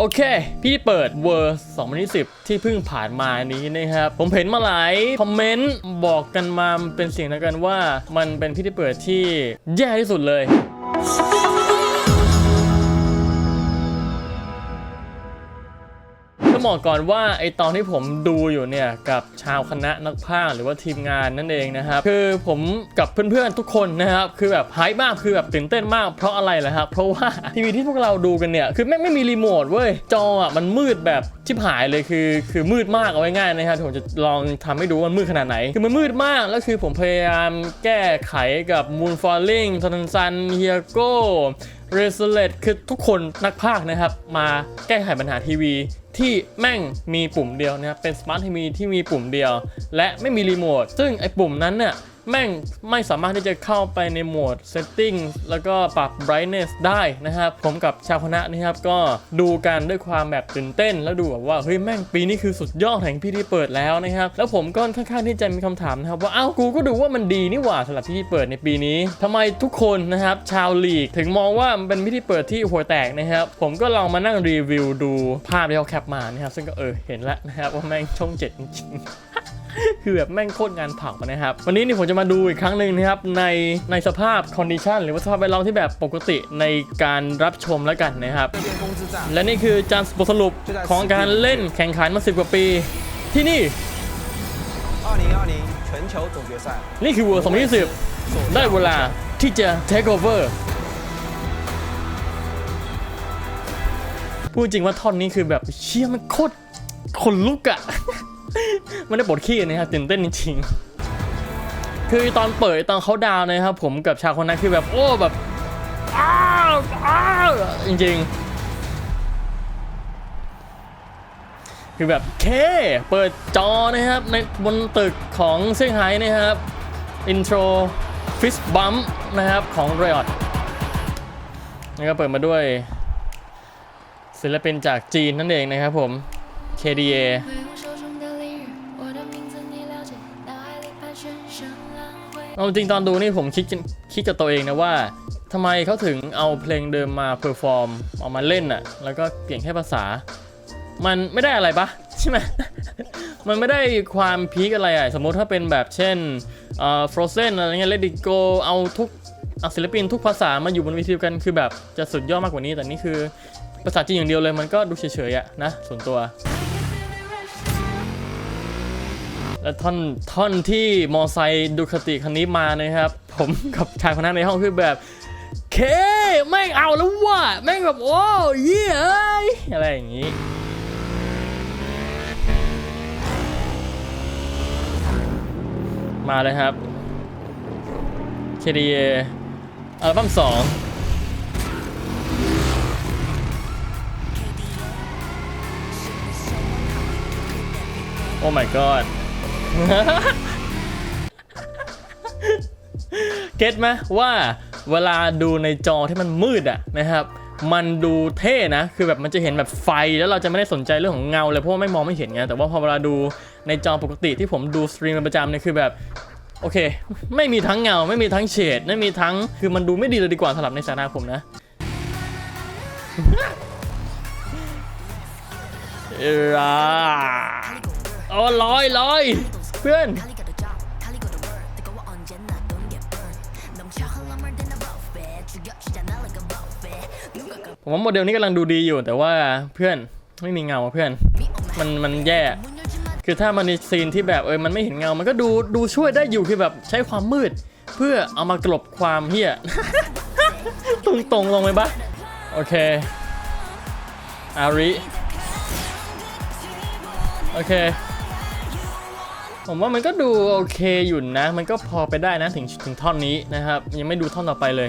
โอเค พี่เปิดเวอร์2020 ที่เพิ่งผ่านมานี้นะครับ ผมเห็นมาหลายคอมเมนต์บอกกันมาเป็นเสียงเดียวกันว่า มันเป็นพี่ที่เปิดที่แย่ที่สุดเลย ต้องบอกก่อนว่าไอตอนที่ผมดูอยู่เนี่ยกับชาวคณะนักพากย์หรือว่าทีมงานนั่นเองนะครับคือผมกับเพื่อนๆทุกคนนะครับคือแบบไฮมากคือแบบตื่นเต้นมากเพราะอะไรล่ะครับเพราะว่าทีวีที่พวกเราดูกันเนี่ยคือแม่งไม่มีรีโมทเว้ยจออะมันมืดแบบชิบหายเลยคือ คือมืดมากเอาไว้ง่ายนะครับผมจะลองทำให้ดูว่ามันมืดขนาดไหน คือมันมืดมากแล้วคือผมพยายามแก้ไขกับ Moon Falling ซันซันเฮียโก้ เรสเลตคือทุกคนนักพากนะครับ มาแก้ไขปัญหาทีวี ที่แม่งมีปุ่มเดียวนะครับเป็นสมาร์ททีวีที่มีปุ่มเดียว และไม่มีรีโมทซึ่งไอ้ปุ่มนั้นเนี่ย แม่งไม่สามารถที่จะเข้าไปในโหมด setting แล้วก็ปรับ brightness ได้นะครับ ผมกับชาวคณะนะครับก็ดูกันด้วยความแบบตื่นเต้น แล้วดูแบบว่าเฮ้ยแม่งปีนี้คือสุดยอดแห่งพี่ที่เปิดแล้วนะครับแล้วผมก็ค่อนข้างที่จะมีคำถามนะครับว่าเอ้ากูก็ดูว่ามันดีนี่หว่าสำหรับพี่ที่เปิดในปีนี้ทำไมทุกคนนะครับชาวลีกถึงมองว่ามันเป็นพิธีเปิดที่หัวแตกนะครับผมก็ลองมานั่งรีวิวดูภาพที่เขาแคปมานะครับซึ่งก็เออเห็นแล้วนะครับว่าแม่งช่องเจ็ดจริง คือแบบแม่งโคตรงานเผานะครับ วันนี้นี่ผมจะมาดูอีกครั้งหนึ่งนะครับในในสภาพคอนดิชันหรือว่าสภาพแวดล้อมที่แบบปกติในการรับชมแล้วกันนะครับ และนี่คือจานบทสรุปของการเล่นแข่งขันมาสิบกว่าปี ที่นี่นี่คือวัว2020 ได้เวลาที่จะ take over พูดจริงว่าท่อนนี้คือแบบเชี่ยมันโคตรขนลุกอะ ไมันได้บทขี้นะครับตื่นเต้นจริงๆคือตอนเปิดตอนเขาดาวนะครับ ผมกับชาวคนนั้นคือแบบโอ้แบบอ้าวอ้าวจริงๆ คือแบบเค เปิดจอนะครับ ในบนตึกของเซี่ยงไฮ้นะครับอินโทรฟิสบัมนะครับของเรอ t นี่ก็เปิดมาด้วยศิลปินจากจีนนั่นเองนะครับผม KDA เอาจริงตอนดูนี่ผมคิดคิดกับตัวเองนะว่าทำไมเขาถึงเอาเพลงเดิมมาเพอร์ฟอร์มเอามาเล่นอะแล้วก็เปลี่ยนแค่ภาษา มันไม่ได้อะไรปะใช่ไหมมันไม่ได้ความพีคอะไรอะสมมติถ้าเป็นแบบเช่นเอ่อ Frozen อะไรเงี้ย Let It Go เอาทุกเอาศิลปินทุกภาษามาอยู่บนเวทีเดีกันคือแบบจะสุดยอดมากกว่านี้ แต่นี่คือภาษาจีนอย่างเดียวเลยมันก็ดูเฉยๆอะนะส่วนตัว และท่อนท่อนที่มอไซค์ดูคติคันนี้มานะครับ ผมกับชายคนนั้นในห้องคือแบบเคแม่งเอาแล้วว่ะแม่งแบบโอ้เยี่ยเอ้ยอะไรอย่างนี้มาเลยครับ KDA อัลบั้มสองโอ้ my god เก็ตไหมว่าเวลาดูในจอที่มันมืดอะนะครับ มันดูเท่นะ คือแบบมันจะเห็นแบบไฟแล้วเราจะไม่ได้สนใจเรื่องของเงาเลยเพราะว่าไม่มองไม่เห็นไงแต่ว่าพอเวลาดูในจอปกติที่ผมดูสตรีมเป็นประจำเนี่ยคือแบบโอเค ไม่มีทั้งเงาไม่มีทั้งเฉดไม่มีทั้งคือมันดูไม่ดีเลยดีกว่าสำหรับในสายตาผมนะเอราโอ้ลอยลอย เพื่อน ผมว่าโมเดลนี้กำลังดูดีอยู่แต่ว่าเพื่อนไม่มีเงาเพื่อน มันมันแย่ คือถ้ามันในซีนที่แบบเออมันไม่เห็นเงา มันก็ดูดูช่วยได้อยู่คือแบบใช้ความมืด เพื่อเอามากลบความเฮี้ยตรงตรงลงไปปะโอเค อาริ โอเค ผมว่ามันก็ดูโอเคอยู่นะ มันก็พอไปได้นะถึงถึงท่อนนี้นะครับ ยังไม่ดูท่อนต่อไปเลย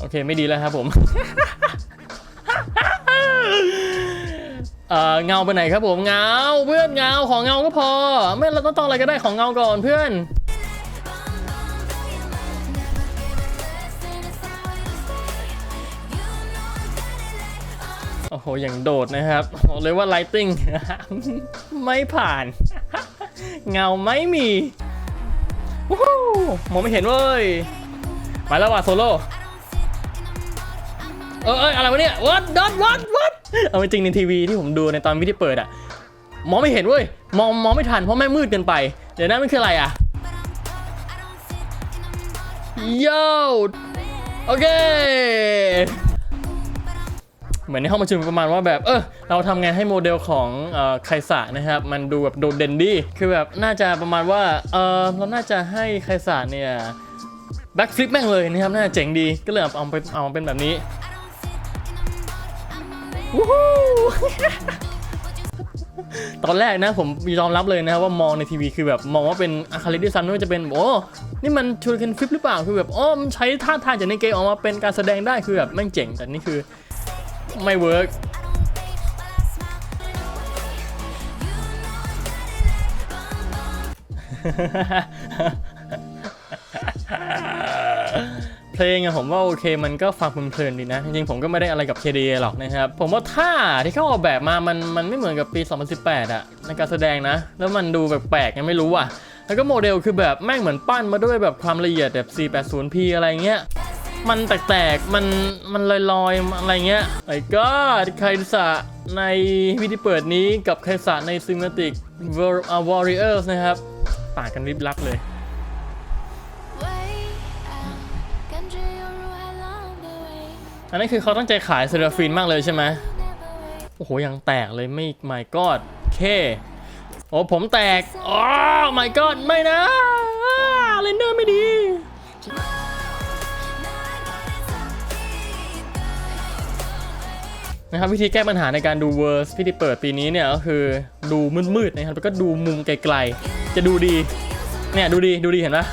โอเคไม่ดีแล้วครับผมเอ่อเงาไปไหนครับผมเงาเพื่อนเงาของเงาก็พอ ไม่เราต้องต้องอะไรก็ได้ของเงาก่อนเพื่อน อ้โห อย่างโดดนะครับบอกเลยว่า lighting ไม่ผ่าน เงาไม่มีวู้มองไม่เห็นเว้ย มาแล้วว่ะโซโล่เออเอยอะไรวะเนี่ย what what what what เอาจริงในทีวีที่ผมดูในตอนวิดีเปิดอะมองไม่เห็นเว้ย มองมองไม่ทันเพราะแม่มืดเกินไป เดี๋ยวนั้นมันคืออะไรอะโย่โอเค เหมือนในห้องประชุมประมาณว่าแบบเออเราทำไงให้โมเดลของเอ่อไคสะนะครับมันดูแบบโดดเด่นดีคือแบบน่าจะประมาณว่าเออเราน่าจะให้ไคสะเนี่ยแบ็กฟลิปแม่งเลยนะครับน่าจะเจ๋งดีก็เลยเอาไปเอามาเป็นแบบนี้วู้ฮู้ตอนแรกนะผมยอมรับเลยนะครับว่ามองในทีวีคือแบบมองว่าเป็นอาคาริดิซันไม่ว่าจะเป็นโอ้นี่มันชูริเคนฟลิปหรือเปล่าคือแบบอ๋อมันใช้ท่าทางจากในเกมออกมาเป็นการแสดงได้คือแบบแม่งเจ๋งแต่นี่คือ ไม่เวิร์กเพลงอะผมว่าโอเคมันก็ฟังเพลินๆดีนะ จริงๆผมก็ไม่ได้อะไรกับ KDA หรอกนะครับ ผมว่าท่าที่เขาออกแบบมามันมันไม่เหมือนกับปี 2018อะในการแสดงนะ แล้วมันดูแปลกๆยังไม่รู้อะแล้วก็โมเดลคือแบบแม่งเหมือนปั้นมาด้วยแบบความละเอียดแบบ 480p อะไรเงี้ย มันแตกๆ มัน มันลอยๆ อะไรเงี้ยไอ้ก็ใครสะในวิธีเปิดนี้กับใครสะในซิมติกวอร์ริเออร์สนะครับ ต่างกันริบลับเลยอันนี้คือเขาตั้งใจขายเซราฟินมากเลยใช่ไหมโอ้โห ยังแตกเลยไม่ไม่กอดเค โอ้ผมแตก อ๋อไม่กอดไม่นะเลนเดอร์ไม่ดี นะครับวิธีแก้ปัญหาในการดูเวอร์สพิธีเปิดปีนี้เนี่ยก็คือดูมืดๆนะครับแล้วก็ดูมุมไกลๆ จะดูดี เนี่ยดูดีดูดีเห็นปะ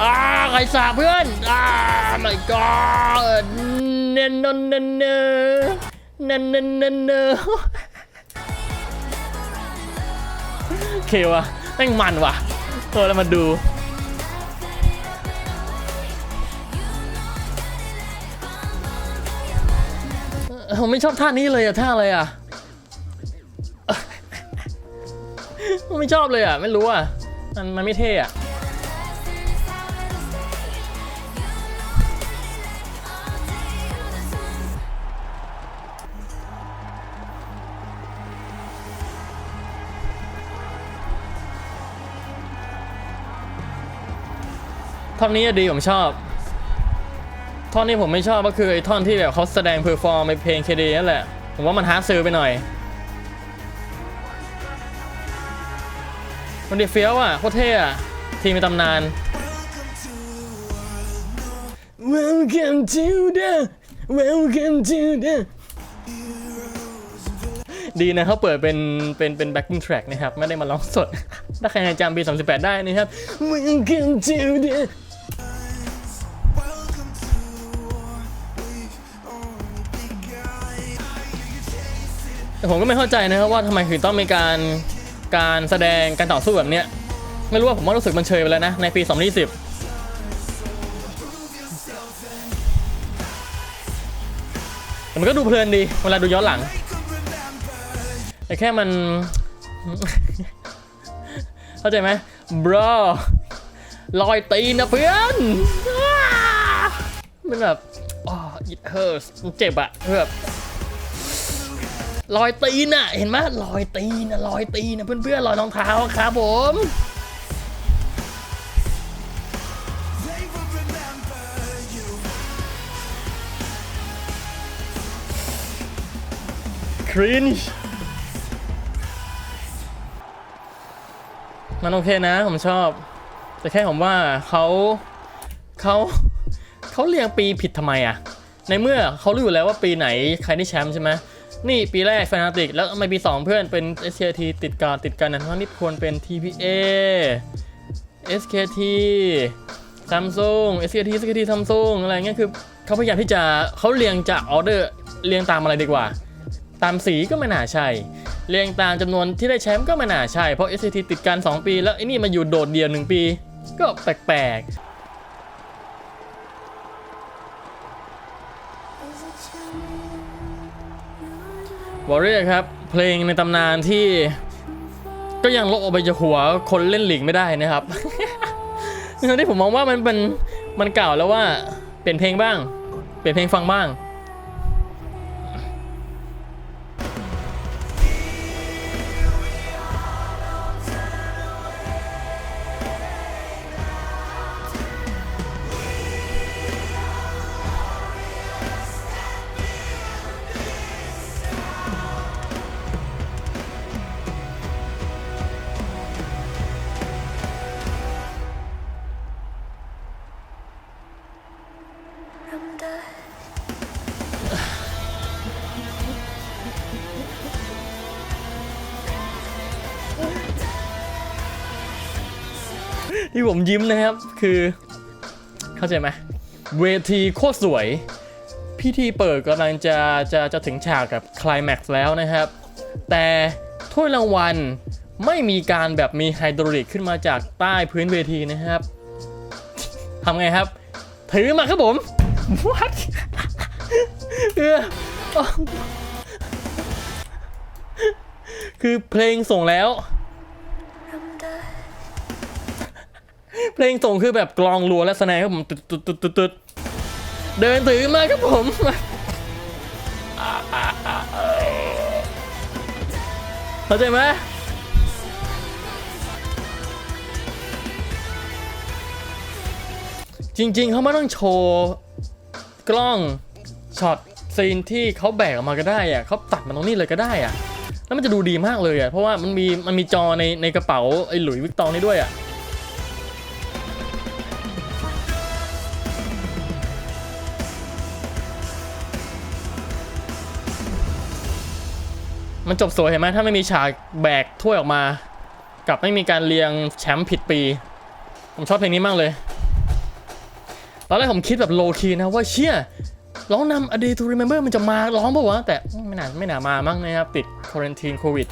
อ่าใครสาเพื่อนอ่า my god เนนนนเนนเนเนนเนนเนนเนโอเควะแม่งมันว่ะเออแล้วมาดู ผมไม่ชอบท่านี้เลยอะท่าอะไรอะผมไม่ชอบเลยอะไม่รู้อะมันมันไม่เท่อะท่อนนี้ดีผมชอบ ท่อนที่ผมไม่ชอบก็คือไอ้ท่อนที่แบบเขาแสดงเพอร์ฟอร์มในเพลงเคดีนั่นแหละ ผมว่ามันฮาร์ดเซลไปหน่อย มันเดียเฟี้ยวอะ โคตรเท่อะทีมในตำนาน Welcome to the Welcome to the ดีนะเขาเปิดเป็นเป็นเป็น backing track นะครับ ไม่ได้มาร้องสด ถ้าใครจำปี 38 ได้นะครับ Welcome to the ผมก็ไม่เข้าใจนะครับว่าทำไมถึงต้องมีการการแสดงการต่อสู้แบบเนี้ยไม่รู้ว่าผมว่ารู้สึกมันเชยไปแล้วนะในปี 2020แต่มันก็ดูเพลินดีเวลาดูย้อนหลัง แต่แค่มัน เข้าใจไหม bro ลอยตีนนะเพื่อน มันแบบอ๋อ it hurts มันเจ็บอะแบบ รอยตีนอะเห็นไหมรอยตีนอะรอยตีนอะเพื่อนๆรอยรองเท้าครับผมครินช์มันโอเคนะ ผมชอบ แต่แค่ผมว่าเขาเขาเขาเรียงปีผิดทำไมอะในเมื่อเขารู้อยู่แล้วว่าปีไหนใครได้แชมป์ใช่ไหม นี่ปีแรกแฟนาติกแล้วทำไมปี2เพื่อนเป็น SKT ติดกันติดกันนะทั้งนี้ควรเป็น TPA SKT Samsung SKT SKT Samsung อะไรเงี้ยคือเขาพยายามที่จะเขาเรียงจากออเดอร์เรียงตามอะไรดีกว่า ตามสีก็ไม่น่าใช่ เรียงตามจำนวนที่ได้แชมป์ก็ไม่น่าใช่ เพราะ SKT ติดกัน 2 ปี แล้วไอ้นี่มาอยู่โดดเดียว 1 ปี ก็แปลกๆ วอร์เรียครับ เพลงในตำนานที่ ก็ยังลบออกไปจากหัวคนเล่นหลีกไม่ได้นะครับทั้งที่ผมมองว่ามันเป็นมันเก่าแล้วว่าเปลี่ยนเพลงบ้าง เปลี่ยนเพลงฟังบ้าง ที่ผมยิ้มนะครับคือ เข้าใจไหมเวทีโคตรสวย พิธีเปิดกำลังจะจะจะถึงฉากกับคลายแม็กซ์แล้วนะครับ แต่ถ้วยรางวัลไม่มีการแบบมีไฮดรอลิกขึ้นมาจากใต้พื้นเวทีนะครับทำไงครับ ถือมาครับผม what คือเพลงส่งแล้ว เพลงส่งคือแบบกลองรัวและแสดงครับผมตึดตึดตึดตึดตึดเดินถือมาครับผม เข้าใจไหมจริงๆ เขาไม่ต้องโชว์กล้องช็อตซีนที่เขาแบกออกมาก็ได้อะเขาตัดมาตรงนี้เลยก็ได้อะแล้วมันจะดูดีมากเลยอะเพราะว่ามันมีมันมีจอในในกระเป๋าไอ้หลุยส์วิกตองนี่ด้วยอะ มันจบสวยเห็นไหมถ้าไม่มีฉากแบกถ้วยออกมา กับไม่มีการเรียงแชมป์ผิดปี ผมชอบเพลงนี้มากเลย ตอนแรกผมคิดแบบโลคีนะว่าเชี่ยร้องนำ A Day to Remember มันจะมาร้องปะวะ แต่ไม่น่าไม่นามามั้งนะครับ ติดควอนทีนโควิด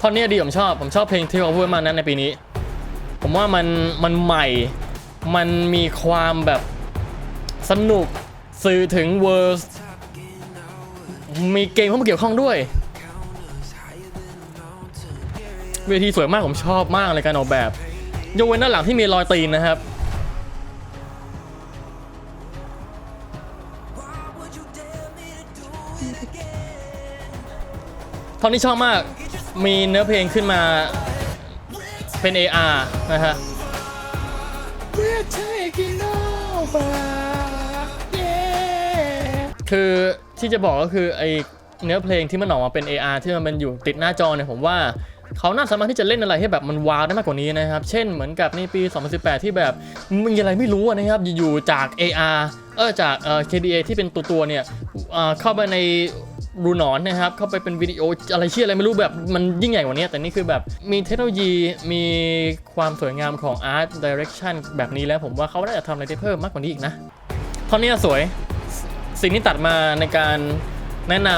ท่อนนี้ดีผมชอบ ผมชอบเพลงที่เขาพูดมากนั้นในปีนี้ ผมว่ามันมันใหม่ มันมีความแบบสนุก สื่อถึงเวอร์สมีเกมเข้ามาเกี่ยวข้องด้วย เวทีสวยมากผมชอบมากเลยการออกแบบยกเว้นด้านหลังที่มีรอยตีนนะครับ ตอนนี้ชอบมากมีเนื้อเพลงขึ้นมาเป็น AR นะฮะ We're taking over คือที่จะบอกก็คือไอเนื้อเพลงที่มันออกมาเป็น AR ที่มันเป็นอยู่ติดหน้าจอเนี่ยผมว่าเขาน่าสามารถที่จะเล่นอะไรให้แบบมันว้าวได้มากกว่านี้นะครับ เช่นเหมือนกับในปี 2018 ที่แบบมีอะไรไม่รู้นะครับ อยู่ๆจาก AR เออจากเอ่อ KDA ที่เป็นตัวตัวเนี่ยเอ่อเข้าไปในรูนอนนะครับ เข้าไปเป็นวิดีโออะไรเชี่ยอะไรไม่รู้แบบมันยิ่งใหญ่กว่านี้ แต่นี่คือแบบมีเทคโนโลยีมีความสวยงามของ Art Direction แบบนี้แล้วผมว่าเขาน่าจะทำอะไรได้เพิ่มมากกว่านี้อีกนะท่อนนี้สวย สิ่งที่ตัดมาในการแนะน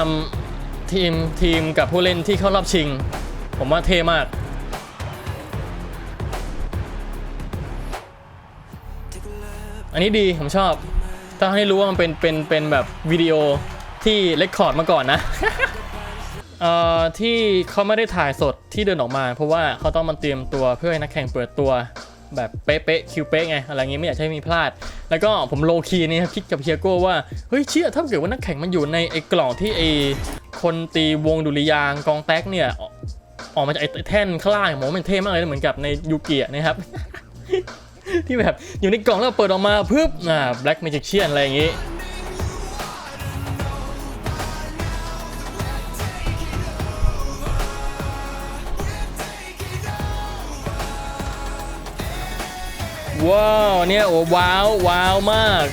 ำทีมทีมกับผู้เล่นที่เข้ารอบชิง ผมว่าเท่มาก อันนี้ดีผมชอบ ถ้าให้รู้ว่ามันเป็นเป็นเป็นแบบวิดีโอที่เลคคอร์ดมาก่อนนะเอ่อที่เขาไม่ได้ถ่ายสดที่เดินออกมา เพราะว่าเขาต้องมาเตรียมตัวเพื่อให้นักแข่งเปิดตัว แบบเป๊ะๆคิวเป๊ะไงอะไรเงี้ยไม่อยากให้มีพลาด แล้วก็ผมโลคีนี่ครับคิดกับเฮียโก้ว่าเฮ้ยเชี่ยถ้าเกิดว่านักแข่งมันอยู่ในไอ้กล่องที่ไอ้คนตีวงดุริยางกองแท็กเนี่ยออกมาจากไอ้แท่นข้างล่างผมมันเท่มากเลยเหมือนกับในยูเกียนะครับ ที่แบบอยู่ในกล่องแล้วเปิดออกมาปึ๊บอ่า Black Magician อะไรอย่างงี้ ว้าวเนี่ยโอ้ว้าวว้าวมาก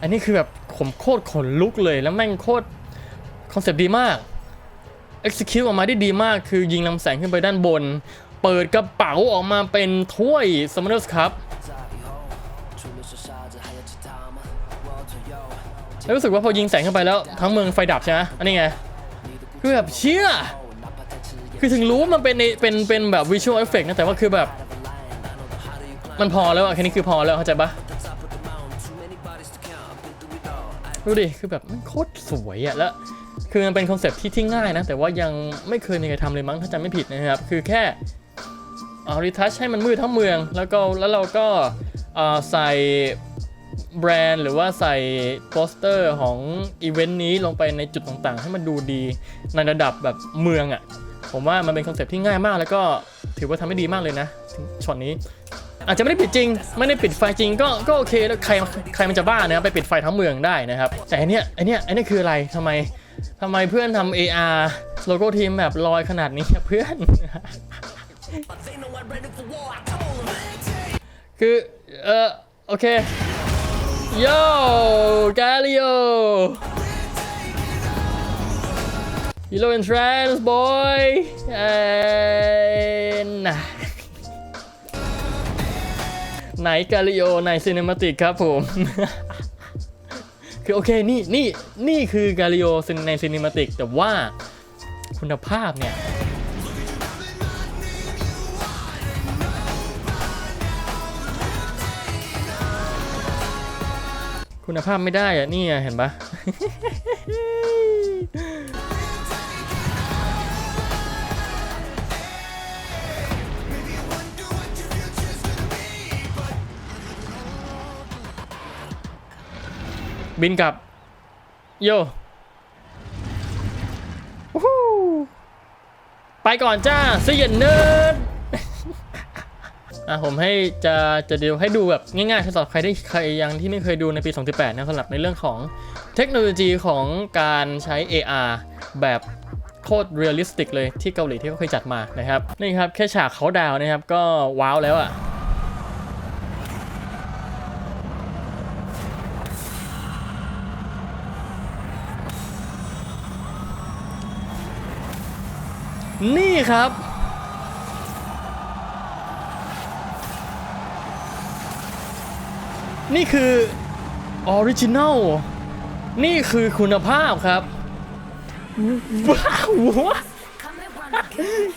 อันนี้คือแบบผมโคตรขนลุกเลยแล้วแม่งโคตรคอนเซปต์ดีมาก execute ออกมาได้ดีมากคือยิงลำแสงขึ้นไปด้านบน เปิดกระเป๋าออกมาเป็นถ้วย Summoners Cup แล้วรู้สึกว่าพอยิงแสงขึ้นไปแล้วทั้งเมืองไฟดับใช่ไหมอันนี้ไงคือแบบเชี่ย คือถึงรู้มันเป็นในเป็นเป็นแบบวิชวลเอฟเฟกต์นะแต่ว่าคือแบบ มันพอแล้วอะแค่นี้คือพอแล้วเข้าใจปะดูดิคือแบบมันโคตรสวยอะแล้วคือมันเป็นคอนเซปต์ที่ที่ง่ายนะ แต่ว่ายังไม่เคยมีใครทำเลยมั้งถ้าจำไม่ผิดนะครับ คือแค่เอารีทัชให้มันมืดทั้งเมือง แล้วก็แล้วเราก็ใส่แบรนด์หรือว่าใส่โปสเตอร์ของอีเวนต์นี้ลงไปในจุดต่างๆ ให้มันดูดีในระดับแบบเมืองอะ ผมว่ามันเป็นคอนเซปที่ง่ายมากแล้วก็ถือว่าทำได้ดีมากเลยนะช็อตนี้ อาจจะไม่ได้ปิดจริง ไม่ได้ปิดไฟจริงก็ก็โอเคแล้วใครใครมันจะบ้านะไปปิดไฟทั้งเมืองได้นะครับ แต่อันเนี้ยอันเนี้ยอันนี้คืออะไรทำไมทำไมเพื่อนทำ AR โลโก้ทีมแบบลอยขนาดนี้เพื่อน คือเออโอเคโยกาลิโอ Hello and trans boy and ไหนกาลิโอในซีนิมาติกครับผม คือโอเคนี่นี่นี่คือกาลิโอในซีนิมาติกแต่ว่าคุณภาพเนี่ยคุณภาพไม่ได้อะนี่เห็นปะ บินกลับ โยไปก่อนจ้าเสียนเนิร์ดอะผมให้จะจะเดียวให้ดูแบบง่ายๆสำหรับใครที่ใครยังที่ไม่เคยดูในปี 2018 นะสำหรับในเรื่องของเทคโนโลยีของการใช้ AR แบบโคตรเรียลลิสติกเลยที่เกาหลีที่เขาเคยจัดมานะครับ นี่ครับ แค่ฉากเขาดาวนะครับ ก็ว้าวแล้วอะ ครับ นี่คือออริจินัลนี่คือคุณภาพครับว้าว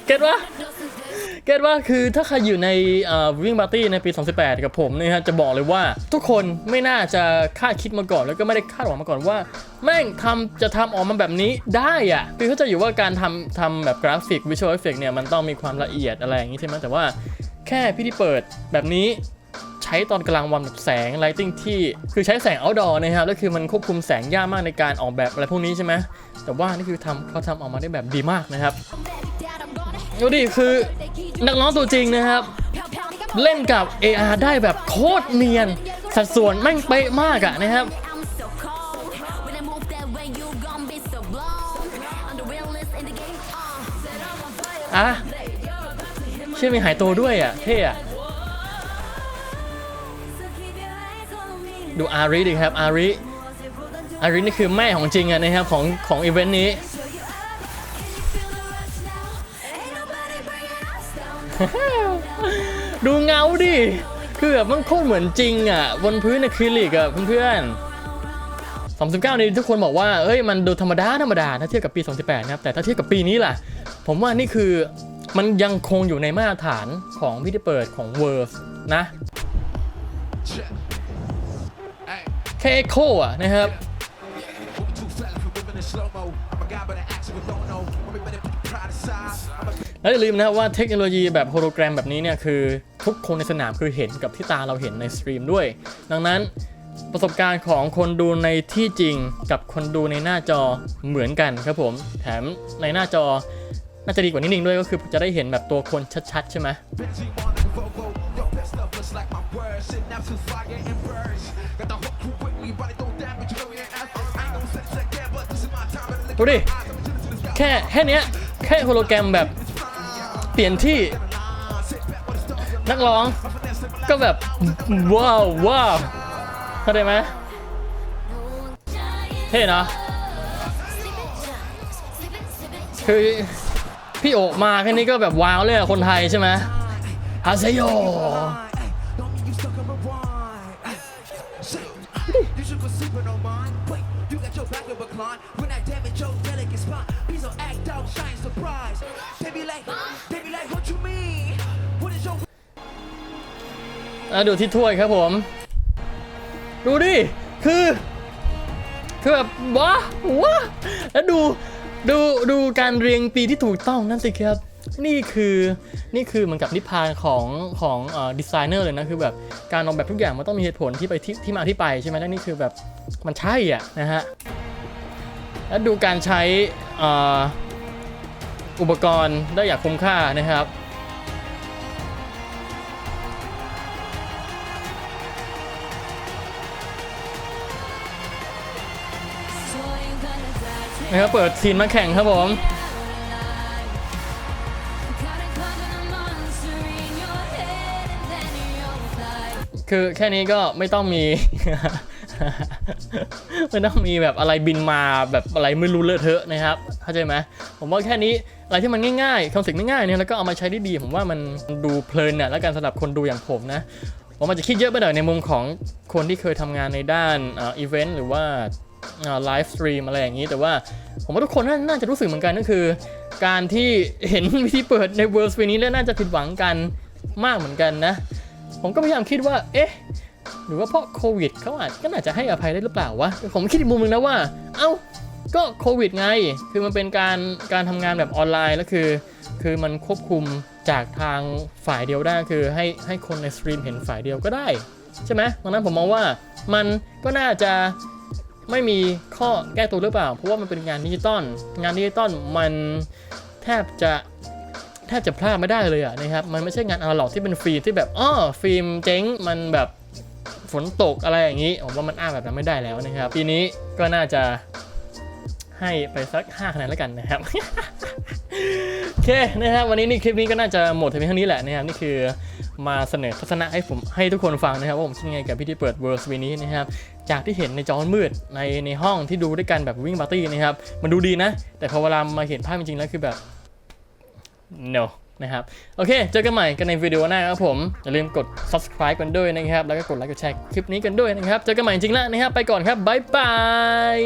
เก็ตว่า เก็ตว่าคือถ้าใครอยู่ในวิ่งปาร์ตี้ในปี 2018 กับผมเนี่ยฮะจะบอกเลยว่าทุกคนไม่น่าจะคาดคิดมาก่อน แล้วก็ไม่ได้คาดหวังมาก่อนว่า แม่งทำจะทำออกมาแบบนี้ได้อะคือเขาใจะอยู่ว่าการทำทำแบบกราฟิกวิชวลเอฟเฟกเนี่ยมันต้องมีความละเอียดอะไรอย่างนี้ใช่ไหมแต่ว่าแค่พิธีเปิดแบบนี้ใช้ตอนกลางวันแบบแสงไลติ้งที่คือใช้แสง outdoor นะครับแล้วคือมันควบคุมแสงยากมากในการออกแบบอะไรพวกนี้ใช่ไหมแต่ว่านี่คือทำเขาทำออกมาได้แบบดีมากนะครับ ดูดิคือนักร้องตัวจริงนะครับ เล่นกับ AR ได้แบบโคตรเนียน สัดส่วนแม่งเป๊ะมากอะนะครับอะเชื่อมีหายตัวด้วยอะเท่อะดูอาริดิครับอาริอารินี่คือแม่ของจริงอะนะครับของของอีเวนต์นี้ ดูเงาดิ คือแบบมันโคตรเหมือนจริงอะ บนพื้นอะคริลิกอะเพื่อนๆ39นี่ทุกคนบอกว่า เอ้ยมันดูธรรมดาธรรมดาถ้าเทียบกับปี 28 นะครับ แต่ถ้าเทียบกับปีนี้ล่ะ ผมว่านี่คือมันยังคงอยู่ในมาตรฐานของพิธีเปิดของ w o r d นะแค่ Echo อะนะครับ แล้วอย่าลืมนะครับว่าเทคโนโลยีแบบโฮโลแกรมแบบนี้เนี่ยคือทุกคนในสนามคือเห็นกับที่ตาเราเห็นในสตรีมด้วย ดังนั้นประสบการณ์ของคนดูในที่จริงกับคนดูในหน้าจอเหมือนกันครับผม แถมในหน้าจอน่าจะดีกว่านิดนึงด้วยก็คือจะได้เห็นแบบตัวคนชัดๆ ใช่ไหมดูดิ แค่แค่เนี้ยแค่โฮโลแกรมแบบ เปลี่ยนที่นักร้องก็แบบ ว้าวว้าวเข้าใจไหมเท่นะคือพี่โอมาแค่นี้ก็แบบว้าวเลยอะคนไทยใช่ไหมฮาเซโย You got your back of a climb. When I damage your delicate spot, be so act out, shine surprise. They be like, they be like, what you mean? What is your อะดูที่ถ้วยครับผม ดูดิ คือ คือแบบว้าว้าแล้วดู ดู ดูการเรียงปีที่ถูกต้องนั่นสิครับ นี่คือ นี่คือเหมือนกับนิพพานของของอดีไซเนอร์เลยนะ คือแบบการออกแบบทุกอย่างมันต้องมีเหตุผลที่ไปที่ที่มาที่ไปใช่ไหมแล้วนี่คือแบบ มันใช่อะนะฮะ แล้วดูการใช้อุปกรณ์ได้อย่างคุ้มค่านะครับนะครับเปิดซีนมาแข่งครับผมคือแค่นี้ก็ไม่ต้องมี ไม่ต้องมีแบบอะไรบินมาแบบอะไรไม่รู้เลอะเทอะนะครับเข้าใจไหมผมว่าแค่นี้อะไรที่มันง่ายๆคอนเซ็ปต์ง่ายๆเนี่ยแล้วก็เอามาใช้ได้ดี ผมว่ามันดูเพลินน่ะแล้วกันสำหรับคนดูอย่างผมนะผมอาจจะคิดเยอะไปหน่อยในมุมของคนที่เคยทำงานในด้านอีเวนต์หรือว่าไลฟ์สตรีมอะไรอย่างนี้ แต่ว่าผมว่าทุกคนน่าน่าจะรู้สึกเหมือนกันก็คือ การที่เห็นวิธีเปิดในเวิร์สปีนี้แล้วน่าจะผิดหวังกันมากเหมือนกันนะ ผมก็พยายามคิดว่า เอ๊ะ หรือว่าเพราะโควิดเขาอาจก็น่าจะให้อภัยได้หรือเปล่าวะแต่ผมคิดอีกมุมหนึงนะว่า เอ้าก็โควิดไง คือมันเป็นการการทำงานแบบออนไลน์แล้วคือ คือมันควบคุมจากทางฝ่ายเดียวได้คือให้ให้คนในสตรีมเห็นฝ่ายเดียวก็ได้ ใช่ไหมดังนั้นผมมองว่ามันก็น่าจะไม่มีข้อแก้ตัวหรือเปล่า เพราะว่ามันเป็นงานดิจิตอลงานดิจิตอลมันแทบจะแทบจะพลาดไม่ได้เลยอะนะครับ มันไม่ใช่งานอนาล็อกที่เป็นฟิล์มที่แบบอ้อฟิล์มเจ๊งมันแบบ ฝนตกอะไรอย่างนี้ ผมว่ามันอ้างแบบนั้นไม่ได้แล้วนะครับ ปีนี้ก็น่าจะให้ไปสัก5คะแนนแล้วกันนะครับโอเคนะครับวันนี้นี่คลิปนี้ก็น่าจะหมดเพียงเท่านี้แหละนะครับนี่คือมาเสนอทัศนะให้ผมให้ทุกคนฟังนะครับว่าผมคิดไงกับพิธีเปิดเวิร์สวีนี้นะครับจากที่เห็นในจอมืดในในห้องที่ดูด้วยกันแบบวิ่งปาร์ตี้นะครับมันดูดีนะ แต่พอเวลามาเห็นภาพจริงๆแล้วคือแบบ no นะครับ โอเค เจอกันใหม่กันในวิดีโอหน้าครับผม อย่าลืมกด subscribe กันด้วยนะครับ แล้วก็กดไลค์กดแชร์คลิปนี้กันด้วยนะครับ เจอกันใหม่จริงๆแล้วนะครับ ไปก่อนครับบ๊ายบาย